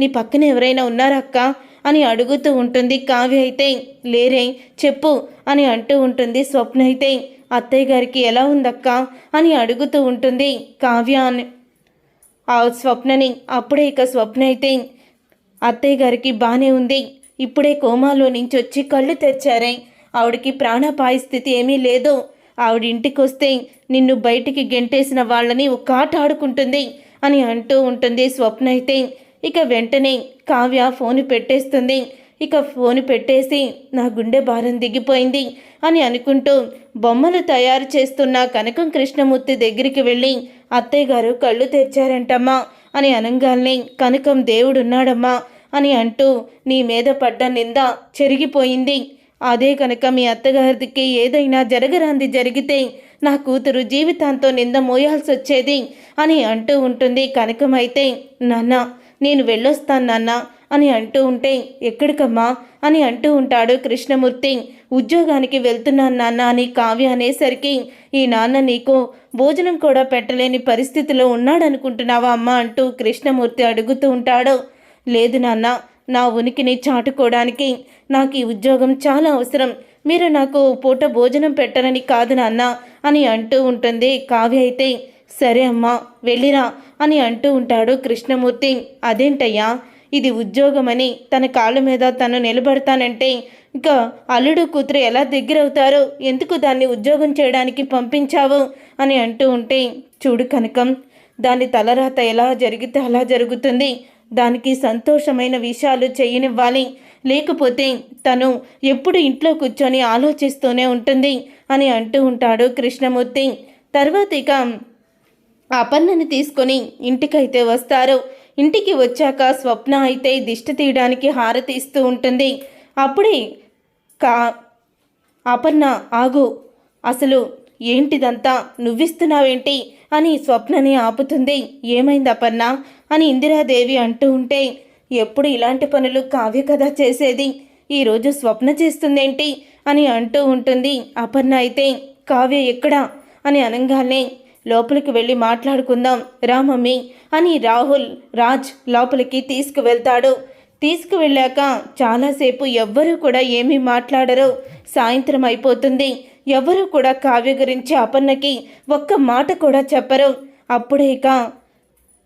నీ పక్కన ఎవరైనా ఉన్నారా అక్క? అని అడుగుతూ ఉంటుంది. కావ్య అయితే లేరే చెప్పు అని అంటూ ఉంటుంది. స్వప్న అయితే అత్తయ్య గారికి ఎలా ఉందక్క? అని అడుగుతూ ఉంటుంది. కావ్య అని. ఆ స్వప్నని అప్పుడే ఇక స్వప్న అయితే అత్తయ్య గారికి బాగానే ఉంది. ఇప్పుడే కోమాలో నుంచి వచ్చి కళ్ళు తెచ్చారే ఆవిడకి ప్రాణపాయ స్థితి ఏమీ లేదు. ఆవిడ ఇంటికి వస్తే నిన్ను బయటికి గెంటేసిన వాళ్ళని ఒక ఆట ఆడుకుంటుంది అని అంటూ ఉంటుంది. స్వప్న అయితే ఇక వెంటనే కావ్య ఫోన్ పెట్టేస్తుంది. ఇక ఫోన్ పెట్టేసి నా గుండె భారం దిగిపోయింది అని అనుకుంటూ బొమ్మలు తయారు చేస్తున్న కనకం కృష్ణమూర్తి దగ్గరికి వెళ్ళి అత్తయ్య గారు కళ్ళు తెరిచారంటమ్మా అని అనగానే కనకం దేవుడున్నాడమ్మా అని అంటూ నీ మీద పడ్డ నింద చెరిగిపోయింది. అదే కనుక మీ అత్తగారికి ఏదైనా జరగరాంది జరిగితే నా కూతురు జీవితాంతో నింద మోయాల్సి వచ్చేది అని అంటూ ఉంటుంది కనకమైతే నాన్న నేను వెళ్ళొస్తాను నాన్న అని అంటూ ఉంటే ఎక్కడికమ్మా అని అంటూ ఉంటాడు కృష్ణమూర్తి. ఉద్యోగానికి వెళ్తున్నాను నాన్న అని కావ్య అనేసరికి ఈ నాన్న నీకు భోజనం కూడా పెట్టలేని పరిస్థితిలో ఉన్నాడనుకుంటున్నావా అమ్మ అంటూ కృష్ణమూర్తి అడుగుతూ ఉంటాడు. లేదు నాన్న నా ఉనికిని చాటుకోవడానికి నాకు ఈ ఉద్యోగం చాలా అవసరం. మీరు నాకు పూట భోజనం పెట్టరని కాదు నాన్న అని అంటూ ఉంటుంది కావ్య అయితే. సరే అమ్మా వెళ్ళిరా అని అంటూ ఉంటాడు కృష్ణమూర్తి. అదేంటయ్యా? ఇది ఉద్యోగమని తన కాళ్ళ మీద తను నిలబడతానంటే ఇంకా అల్లుడు కూతురు ఎలా దగ్గరవుతారో? ఎందుకు దాన్ని ఉద్యోగం చేయడానికి పంపించావు? అని అంటూ ఉంటే చూడు కనకం దాని తలరాత ఎలా జరిగితే అలా జరుగుతుంది. దానికి సంతోషమైన విషయాలు చేయనివ్వాలి. లేకపోతే తను ఎప్పుడు ఇంట్లో కూర్చొని ఆలోచిస్తూనే ఉంటుంది అని అంటూ ఉంటాడు కృష్ణమూర్తి. తర్వాత ఇక అపర్ణని తీసుకొని ఇంటికైతే వస్తారు. ఇంటికి వచ్చాక స్వప్న అయితే దిష్టి తీయడానికి హారతి ఇస్తూ ఉంటుంది. అప్పుడే కా అపర్ణ ఆగు. అసలు ఏంటిదంతా? నువ్విస్తున్నావేంటి? అని స్వప్నని ఆపుతుంది. ఏమైంది అపర్ణ? అని ఇందిరాదేవి అంటూ ఉంటే ఎప్పుడు ఇలాంటి పనులు కావ్య కథ చేసేది? ఈరోజు స్వప్న చేస్తుందేంటి? అని అంటూ ఉంటుంది. అపర్ణ అయితే కావ్య ఎక్కడా? అని అనగానే లోపలికి వెళ్ళి మాట్లాడుకుందాం రా మమ్మీ అని రాహుల్ రాజ్ లోపలికి తీసుకువెళ్తాడు. తీసుకువెళ్ళాక చాలాసేపు ఎవ్వరూ కూడా ఏమీ మాట్లాడరు. సాయంత్రం అయిపోతుంది. ఎవరూ కూడా కావ్య గురించి అపర్ణకి ఒక్క మాట కూడా చెప్పరు. అప్పుడే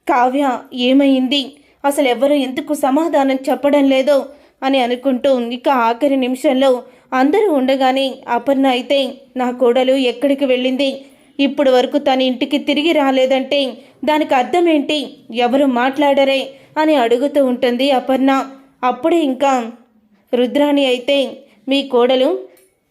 కావ్య ఏమైంది? అసలు ఎవరు ఎందుకు సమాధానం చెప్పడం లేదో? అని అనుకుంటూ ఇక ఆఖరి నిమిషంలో అందరూ ఉండగానే అపర్ణ అయితే నా కోడలు ఎక్కడికి వెళ్ళింది? ఇప్పుడు వరకు తన ఇంటికి తిరిగి రాలేదంటే దానికి అర్థం ఏంటి? ఎవరు మాట్లాడరే? అని అడుగుతూ ఉంటుంది అపర్ణ. అప్పుడే ఇంకా రుద్రాణి అయితే మీ కోడలు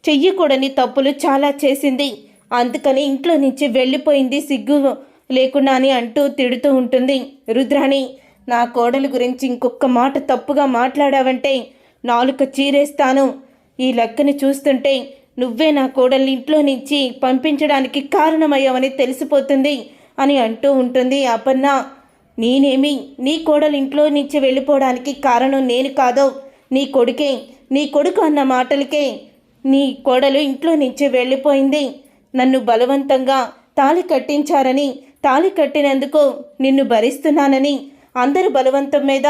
చెయ్యకూడని తప్పులు చాలా చేసింది. అందుకని ఇంట్లో నుంచి వెళ్ళిపోయింది సిగ్గు లేకుండా అని అంటూ తిడుతూ ఉంటుంది రుద్రాణి. నా కోడలు గురించి ఇంకొక మాట తప్పుగా మాట్లాడావంటే నాలుక చీరేస్తాను. ఈ లెక్కని చూస్తుంటే నువ్వే నా కోడల్ని ఇంట్లో నుంచి పంపించడానికి కారణమయ్యావని తెలిసిపోతుంది అని అంటూ ఉంటుంది అపర్ణ. నేనేమి? నీ కోడలు ఇంట్లో నుంచి వెళ్ళిపోవడానికి కారణం నేను కాదో. నీ కొడుకే నీ కొడుకు అన్న మాటలకే నీ కోడలు ఇంట్లో నుంచి వెళ్ళిపోయింది. నన్ను బలవంతంగా తాళి కట్టించారని తాళి కట్టినందుకు నిన్ను భరిస్తున్నానని అందరు బలవంతం మీద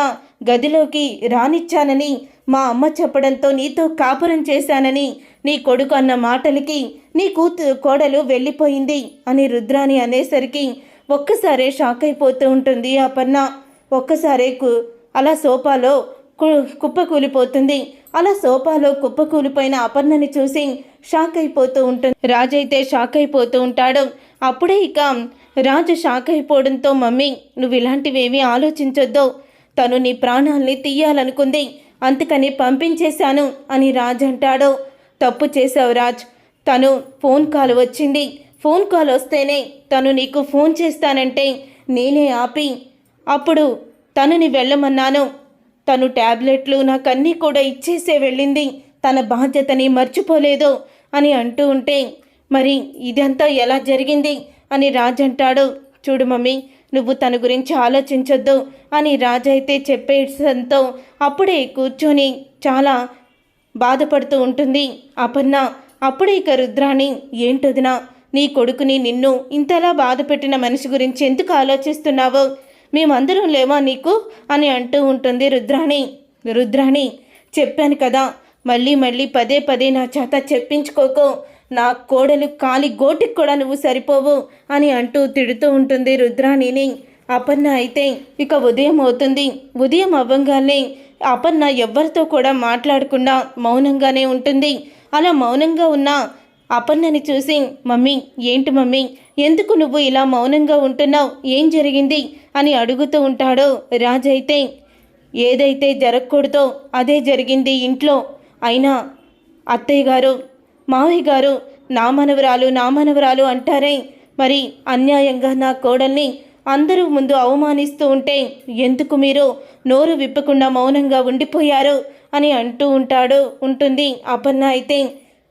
గదిలోకి రానిచ్చానని మా అమ్మ చెప్పడంతో నీతో కాపురం చేశానని నీ కొడుకు అన్న మాటలకి నీ కూతు కోడలు వెళ్ళిపోయింది అని రుద్రాని అనేసరికి ఒక్కసారే షాక్ అయిపోతూ ఉంటుంది అపర్ణ. ఒక్కసారే కు అలా సోఫాలో కుప్పకూలిపోతుంది. అలా సోఫాలో కుప్పకూలిపోయిన అపర్ణని చూసి షాక్ అయిపోతూ ఉంటుంది. రాజు అయితే షాక్ అయిపోతూ ఉంటాడు. అప్పుడే ఇక రాజు షాక్ అయిపోవడంతో మమ్మీ నువ్వు ఇలాంటివేమీ ఆలోచించొద్దు. తను నీ ప్రాణాల్ని తీయాలనుకుంది. అందుకని పంపించేశాను అని రాజు అంటాడు. తప్పు చేశావు రాజ్. తను ఫోన్ కాల్ వచ్చింది. ఫోన్ కాల్ వస్తేనే తను నీకు ఫోన్ చేస్తానంటే నేనే ఆపి అప్పుడు తనని వెళ్ళమన్నాను. తను ట్యాబ్లెట్లు నాకన్నీ కూడా ఇచ్చేసే వెళ్ళింది. తన బాధ్యతని మర్చిపోలేదు అని అంటూ ఉంటే మరి ఇదంతా ఎలా జరిగింది అని రాజ్ అంటాడు. చూడు మమ్మీ నువ్వు తన గురించి ఆలోచించొద్దు అని రాజైతే అయితే చెప్పేసంతో అప్పుడే కూర్చొని చాలా బాధపడుతూ ఉంటుంది. అపర్ణ అప్పుడే ఇక రుద్రాణి ఏంటొదినా నీ కొడుకుని నిన్ను ఇంతలా బాధ పెట్టిన మనిషి గురించి ఎందుకు ఆలోచిస్తున్నావో? మేమందరం లేవా నీకు? అని అంటూ ఉంటుంది రుద్రాణి. రుద్రాణి చెప్పాను కదా మళ్ళీ మళ్ళీ పదే పదే నా చేత చెప్పించుకోకు. నా కోడలు కాలి గోటికి కూడా నువ్వు సరిపోవు అని అంటూ తిడుతూ ఉంటుంది రుద్రాణిని. అపర్ణ అయితే ఇక ఉదయం అవుతుంది. ఉదయం అవ్వంగానే అపర్ణ ఎవ్వరితో కూడా మాట్లాడకుండా మౌనంగానే ఉంటుంది. అలా మౌనంగా ఉన్న అపర్ణని చూసి మమ్మీ ఏంటి మమ్మీ? ఎందుకు నువ్వు ఇలా మౌనంగా ఉంటున్నావు? ఏం జరిగింది? అని అడుగుతూ ఉంటాడు రాజైతే ఏదైతే జరగకూడదో అదే జరిగింది ఇంట్లో. అయినా అత్తయ్య గారు మావయ్య గారు నా మనవరాలు నా మనవరాలు అంటారే. మరి అన్యాయంగా నా కోడల్ని అందరూ ముందు అవమానిస్తూ ఉంటే ఎందుకు మీరు నోరు విప్పకుండా మౌనంగా ఉండిపోయారు? అని అంటూ ఉంటాడు ఉంటుంది అపర్ణ అయితే.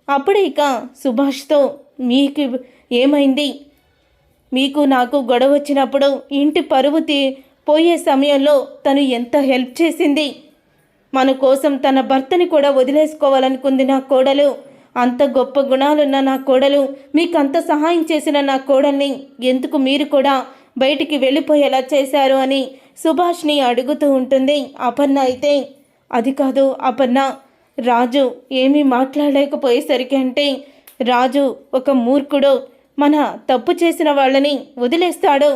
అప్పుడే ఇక సుభాష్తో మీకు ఏమైంది? మీకు నాకు గొడవ వచ్చినప్పుడు ఇంటి పరువు తీ పోయే సమయంలో తను ఎంత హెల్ప్ చేసింది? మన కోసం తన భర్తని కూడా వదిలేసుకోవాలనుకుంది నా కోడలు. అంత గొప్ప గుణాలున్న నా కోడలు మీకు అంత సహాయం చేసిన నా కోడల్ని ఎందుకు మీరు కూడా బయటికి వెళ్ళిపోయేలా చేశారు అని సుభాష్ని అడుగుతూ ఉంటుంది. అపర్ణ అయితే అది కాదు అపర్ణ రాజు ఏమీ మాట్లాడలేకపోయేసరికి అంటే రాజు ఒక మూర్ఖుడు మన తప్పు చేసిన వాళ్ళని వదిలేస్తాడు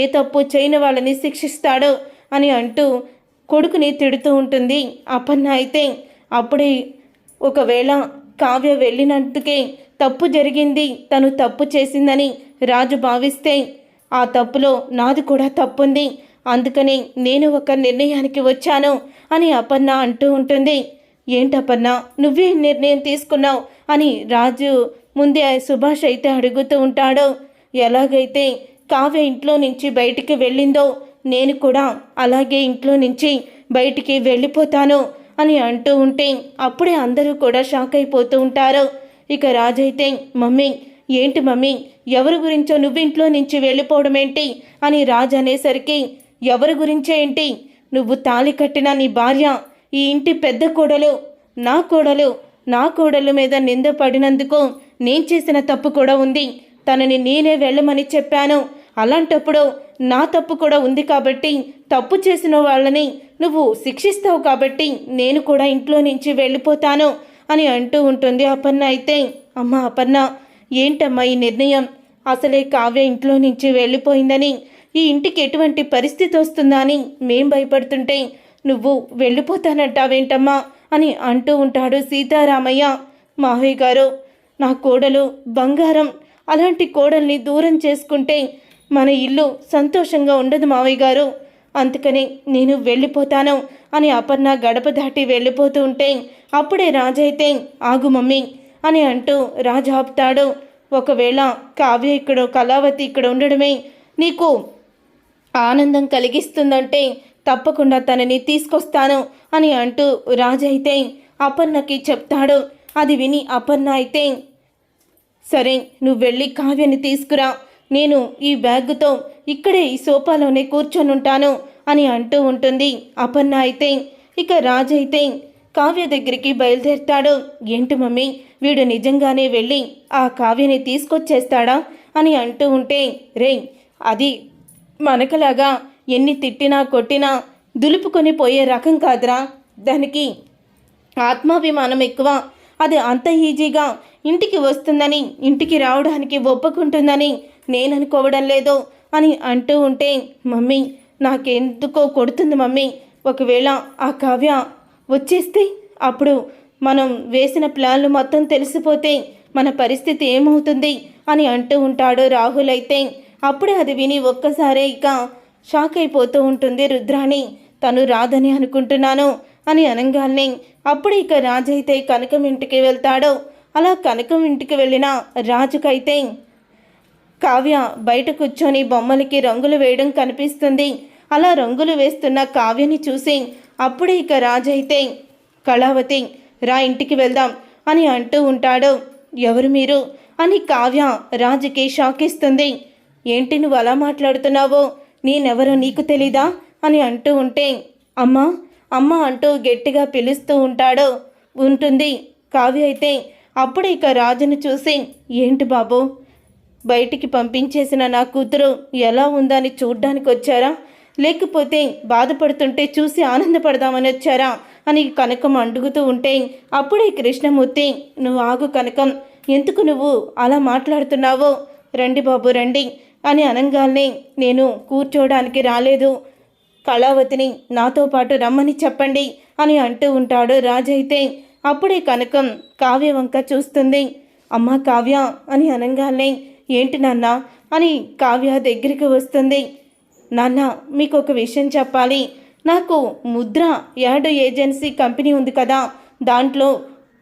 ఏ తప్పు చేయని వాళ్ళని శిక్షిస్తాడు అని అంటూ కొడుకుని తిడుతూ ఉంటుంది. అపర్ణ అయితే అప్పుడే ఒకవేళ కావ్య వెళ్ళినందుకే తప్పు జరిగింది తను తప్పు చేసిందని రాజు భావిస్తే ఆ తప్పులో నాది కూడా తప్పుంది. అందుకని నేను ఒక నిర్ణయానికి వచ్చాను అని అపర్ణ అంటూ ఉంటుంది. ఏంటపర్ణ నువ్వే నిర్ణయం తీసుకున్నావు అని రాజు ముందే సుభాష్ అయితే అడుగుతూ ఉంటాడు. ఎలాగైతే కావ్య ఇంట్లో నుంచి బయటికి వెళ్ళిందో నేను కూడా అలాగే ఇంట్లో నుంచి బయటికి వెళ్ళిపోతాను అని అంటూ ఉంటే అప్పుడే అందరూ కూడా షాక్ అయిపోతూ ఉంటారు. ఇక రాజైతే మమ్మీ ఏంటి మమ్మీ? ఎవరి గురించో నువ్వింట్లో నుంచి వెళ్ళిపోవడం ఏంటి అని రాజు అనేసరికి ఎవరి గురించే ఏంటి? నువ్వు తాళి కట్టిన నీ భార్య ఈ ఇంటి పెద్ద కోడలు నా కోడలు నా కోడలు మీద నింద పడినందుకు నేను చేసిన తప్పు కూడా ఉంది. తనని నేనే వెళ్ళమని చెప్పాను. అలాంటప్పుడు నా తప్పు కూడా ఉంది కాబట్టి తప్పు చేసిన వాళ్ళని నువ్వు శిక్షిస్తావు కాబట్టి నేను కూడా ఇంట్లో నుంచి వెళ్ళిపోతాను అని అంటూ ఉంటుంది అపర్ణ అయితే. అమ్మ అపర్ణ ఏంటమ్మా ఈ నిర్ణయం? అసలే కావ్య ఇంట్లో నుంచి వెళ్ళిపోయిందని. ఈ ఇంటికి ఎటువంటి పరిస్థితి వస్తుందా అని మేం భయపడుతుంటే నువ్వు వెళ్ళిపోతానంటావేంటమ్మా? అని అంటూ ఉంటాడు సీతారామయ్య. మావయ్య గారు నా కోడలు బంగారం. అలాంటి కోడల్ని దూరం చేసుకుంటే మన ఇల్లు సంతోషంగా ఉండదు మావయ్య గారు. అందుకని నేను వెళ్ళిపోతాను అని అపర్ణ గడప దాటి వెళ్ళిపోతూ ఉంటే అప్పుడే రాజైతే ఆగు మమ్మీ అని అంటూ రాజు ఆపుతాడు. ఒకవేళ కావ్య ఇక్కడ కళావతి ఇక్కడ ఉండడమే నీకు ఆనందం కలిగిస్తుందంటే తప్పకుండా తనని తీసుకొస్తాను అని అంటూ రాజు అయితే అపర్ణకి చెప్తాడు. అది విని అపర్ణ అయితే సరే నువ్వు వెళ్ళి కావ్యని తీసుకురా. నేను ఈ బ్యాగ్తో ఇక్కడే ఈ సోఫాలోనే కూర్చొని ఉంటాను అని అంటూ ఉంటుంది అపర్ణ అయితే. ఇక రాజు అయితే కావ్య దగ్గరికి బయలుదేరుతాడు. ఏంటి మమ్మీ? వీడు నిజంగానే వెళ్ళి ఆ కావ్యని తీసుకొచ్చేస్తాడా? అని అంటూ ఉంటే రే అది మనకలాగా ఎన్ని తిట్టినా కొట్టినా దులుపుకొని పోయే రకం కాదురా. దానికి ఆత్మాభిమానం ఎక్కువ. అది అంత ఈజీగా ఇంటికి వస్తుందని ఇంటికి రావడానికి ఒప్పుకుంటుందని నేను అనుకోవడం లేదు అని అంటూ ఉంటే మమ్మీ నాకెందుకో కొడుతుంది మమ్మీ. ఒకవేళ ఆ కావ్య వచ్చేస్తే అప్పుడు మనం వేసిన ప్లాన్లు మొత్తం తెలిసిపోతే మన పరిస్థితి ఏమవుతుంది అని అంటూ ఉంటాడు రాహుల్ అయితే. అప్పుడే అది విని ఒక్కసారే ఇక షాక్ అయిపోతూ ఉంటుంది రుద్రాణి. తను రాదని అనుకుంటున్నాను అని అనగానే. అప్పుడు ఇక రాజైతే కనకం ఇంటికి వెళ్తాడు. అలా కనకం ఇంటికి వెళ్ళిన రాజుకైతే కావ్య బయట కూర్చొని బొమ్మలకి రంగులు వేయడం కనిపిస్తుంది. అలా రంగులు వేస్తున్న కావ్యని చూసి అప్పుడే ఇక రాజైతే కళావతి రా ఇంటికి వెళ్దాం అని అంటూ ఉంటాడు. ఎవరు మీరు? అని కావ్య రాజుకి షాక్ ఇస్తుంది ఏంటి నువ్వు అలా మాట్లాడుతున్నావో? నేనెవరో నీకు తెలీదా? అని అంటూ ఉంటే అమ్మా అమ్మ అంటూ గట్టిగా పిలుస్తూ ఉంటాడు. ఉంటుంది. కావ్య అయితే అప్పుడు ఇక రాజును చూసి ఏంటి బాబు? బయటికి పంపించేసిన నా కూతురు ఎలా ఉందని చూడ్డానికి వచ్చారా లేకపోతే బాధపడుతుంటే చూసి ఆనందపడదామని వచ్చారా? అని కనకం అడుగుతూ ఉంటే అప్పుడే కృష్ణమూర్తి నువ్వు ఆగు కనకం. ఎందుకు నువ్వు అలా మాట్లాడుతున్నావో? రండి బాబు రండి. అని అనంగాల్ని నేను కూర్చోవడానికి రాలేదు. కళావతిని నాతో పాటు రమ్మని చెప్పండి అని అంటూ ఉంటాడు రాజైతే అప్పుడే కనకం కావ్య వంక చూస్తుంది. అమ్మ కావ్య అని అనంగాల్ని ఏంటి నాన్న? అని కావ్య దగ్గరికి వస్తుంది. నాన్న మీకు ఒక విషయం చెప్పాలి. నాకు ముద్ర యాడ్ ఏజెన్సీ కంపెనీ ఉంది కదా. దాంట్లో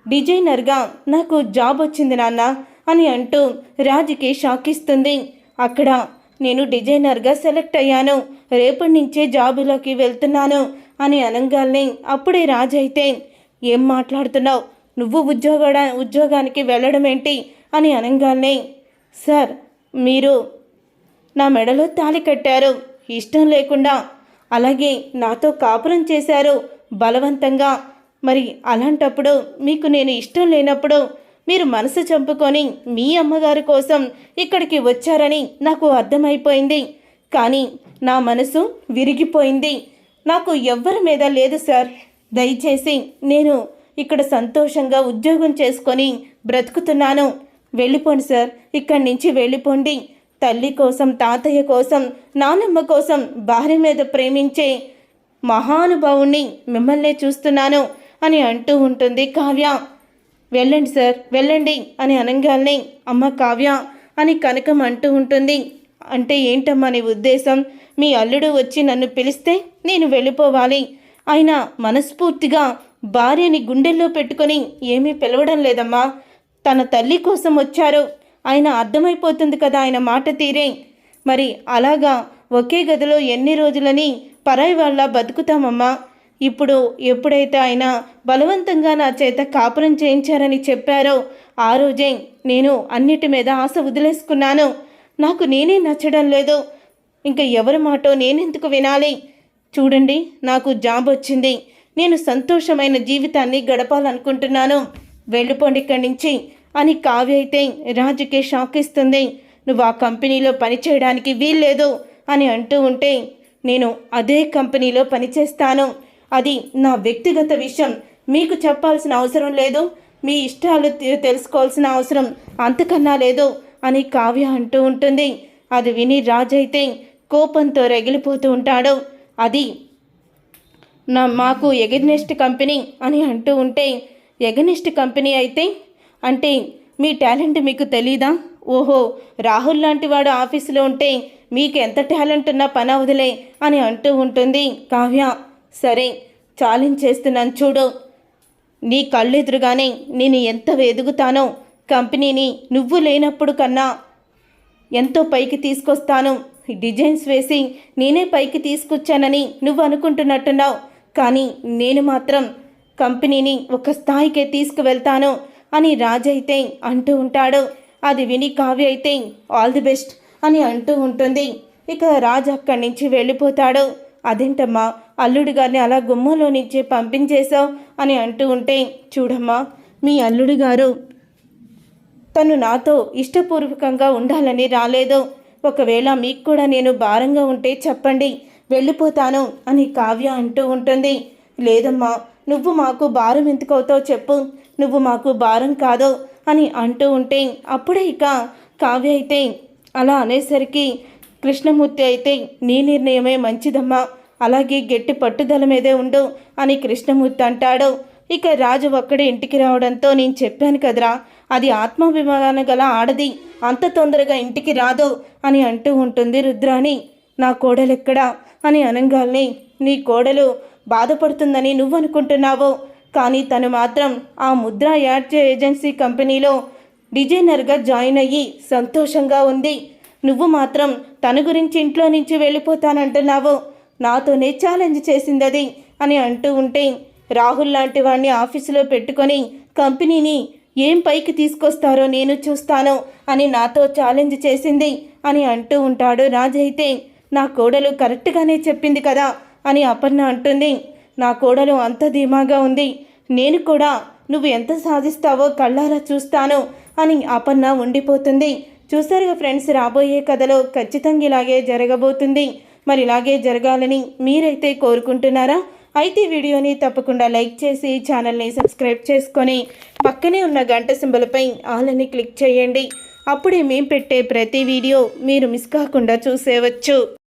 డిజైనర్గా నాకు జాబ్ వచ్చింది నాన్న అని అంటూ రాజుకి షాక్ ఇస్తుంది అక్కడ నేను డిజైనర్గా సెలెక్ట్ అయ్యాను. రేపటి నుంచే జాబులోకి వెళ్తున్నాను అని అనగానే అప్పుడే రాజు అయితే ఏం మాట్లాడుతున్నావు? నువ్వు ఉద్యోగ ఉద్యోగానికి వెళ్ళడం ఏంటి అని అనగానే సార్ మీరు నా మెడలో తాళి కట్టారు. ఇష్టం లేకుండా అలాగే నాతో కాపురం చేశారు బలవంతంగా. మరి అలాంటప్పుడు మీకు నేను ఇష్టం లేనప్పుడు మీరు మనసు చంపుకొని మీ అమ్మగారి కోసం ఇక్కడికి వచ్చారని నాకు అర్థమైపోయింది. కానీ నా మనసు విరిగిపోయింది. నాకు ఎవ్వరి మీద లేదు సార్. దయచేసి నేను ఇక్కడ సంతోషంగా ఉద్యోగం చేసుకొని బ్రతుకుతున్నాను. వెళ్ళిపోండి సార్. ఇక్కడి నుంచి వెళ్ళిపోండి. తల్లి కోసం తాతయ్య కోసం నానమ్మ కోసం భార్య మీద ప్రేమించే మహానుభావుణ్ణి మిమ్మల్నే చూస్తున్నాను అని అంటూ ఉంటుంది కావ్య. వెళ్ళండి సార్ వెళ్ళండి అని అనగానే అమ్మ కావ్య అని కనకం అంటూ ఉంటుంది. అంటే ఏంటమ్మా నీ ఉద్దేశం? మీ అల్లుడు వచ్చి నన్ను పిలిస్తే నేను వెళ్ళిపోవాలి. ఆయన మనస్ఫూర్తిగా భార్యని గుండెల్లో పెట్టుకొని ఏమీ పిలవడం లేదమ్మా. తన తల్లి కోసం వచ్చారు. ఆయన అర్థమైపోతుంది కదా ఆయన మాట తీరే. మరి అలాగా ఒకే గదిలో ఎన్ని రోజులని పరాయి వాళ్ళ బతుకుతామమ్మా? ఇప్పుడు ఎప్పుడైతే ఆయన బలవంతంగా నా చేత కాపురం చేయించారని చెప్పారో ఆ రోజే నేను అన్నిటి మీద ఆశ వదిలేసుకున్నాను. నాకు నేనే నచ్చడం లేదు. ఇంకా ఎవరి మాటో నేనెందుకు వినాలి? చూడండి నాకు జాబ్ వచ్చింది. నేను సంతోషమైన జీవితాన్ని గడపాలనుకుంటున్నాను. వెళ్ళిపోండి ఇక్కడి నుంచి. అని కావ్య అయితే రాజుకి షాక్ ఇస్తుంది. నువ్వు ఆ కంపెనీలో పనిచేయడానికి వీల్లేదు అని అంటూ ఉంటే నేను అదే కంపెనీలో పనిచేస్తాను. అది నా వ్యక్తిగత విషయం. మీకు చెప్పాల్సిన అవసరం లేదు. మీ ఇష్టాలు తెలుసుకోవాల్సిన అవసరం అంతకన్నా లేదు అని కావ్య అంటూ ఉంటుంది. అది విని రాజు అయితే కోపంతో రగిలిపోతూ ఉంటాడు. అది నా మాకు ఎగనెస్ట్ కంపెనీ అని అంటూ ఉంటే ఎగనెస్ట్ కంపెనీ అయితే అంటే మీ టాలెంట్ మీకు తెలీదా? ఓహో రాహుల్ లాంటి వాడు ఆఫీసులో ఉంటే మీకు ఎంత టాలెంట్ ఉన్నా పని అవదులే అని అంటూ ఉంటుంది కావ్య. సరే ఛాలెంజ్ చేస్తున్నాను చూడు. నీ కళ్ళెదురుగానే నేను ఎంత వెదుగుతానో కంపెనీని నువ్వు లేనప్పుడు కన్నా ఎంతో పైకి తీసుకొస్తాను. డిజైన్స్ వేసి నేనే పైకి తీసుకొచ్చానని నువ్వు అనుకుంటున్నట్టున్నావు. కానీ నేను మాత్రం కంపెనీని ఒక స్థాయికే తీసుకువెళ్తాను. అని రాజైతే అంటూ ఉంటాడు. అది విని కావ్య అయితే ఆల్ ది బెస్ట్ అని అంటూ ఉంటుంది. ఇక రాజు అక్కడి నుంచి వెళ్ళిపోతాడు. అదేంటమ్మా అల్లుడు గారిని అలా గుమ్మలో నుంచి పంపించేశావు అని అంటూ ఉంటే చూడమ్మా మీ అల్లుడు గారు తను నాతో ఇష్టపూర్వకంగా ఉండాలని రాలేదు. ఒకవేళ మీకు కూడా నేను భారంగా ఉంటే చెప్పండి వెళ్ళిపోతాను అని కావ్య అంటూ ఉంటుంది. లేదమ్మా నువ్వు మాకు భారం ఎందుకవుతావు చెప్పు. నువ్వు మాకు భారం కాదు అని అంటూ ఉంటే అప్పుడే ఇక కావ్య అయితే అలా అనేసరికి కృష్ణమూర్తి అయితే నీ నిర్ణయమే మంచిదమ్మా అలాగే గట్టి పట్టుదల మీదే ఉండు అని కృష్ణమూర్తి అంటాడు. ఇక రాజు ఒక్కడే ఇంటికి రావడంతో నేను చెప్పాను కదరా అది ఆత్మాభిమానం గల ఆడది అంత తొందరగా ఇంటికి రాదు అని అంటూ ఉంటుంది రుద్రాణి. నా కోడలు ఎక్కడా అని అనంగాల్ని. నీ కోడలు బాధపడుతుందని నువ్వు అనుకుంటున్నావు కానీ తను మాత్రం ఆ ముద్ర యాడ్ ఏజెన్సీ కంపెనీలో డిజైనర్గా జాయిన్ అయ్యి సంతోషంగా ఉంది. నువ్వు మాత్రం తన గురించి ఇంట్లో నుంచి వెళ్ళిపోతానంటున్నావు. నాతోనే ఛాలెంజ్ చేసింది అది అని అంటూ ఉంటే రాహుల్ లాంటి వాడిని ఆఫీసులో పెట్టుకొని కంపెనీని ఏం పైకి తీసుకొస్తారో నేను చూస్తాను అని నాతో ఛాలెంజ్ చేసింది అని అంటూ ఉంటాడు రాజైతే నా కోడలు కరెక్ట్గానే చెప్పింది కదా అని అపర్ణ అంటుంది. నా కోడలు అంత ధీమాగా ఉంది. నేను కూడా నువ్వు ఎంత సాధిస్తావో కళ్ళారా చూస్తాను అని అపర్ణ ఉండిపోతుంది. చూసారుగా ఫ్రెండ్స్ రాబోయే కథలో ఖచ్చితంగా ఇలాగే జరగబోతుంది. మరి ఇలాగే జరగాలని మీరైతే కోరుకుంటున్నారా? అయితే వీడియోని తప్పకుండా లైక్ చేసి ఛానల్ని సబ్స్క్రైబ్ చేసుకొని పక్కనే ఉన్న గంట సింబలపై ఆల్ అని క్లిక్ చేయండి. అప్పుడే మేము పెట్టే ప్రతి వీడియో మీరు మిస్ కాకుండా చూసేవచ్చు.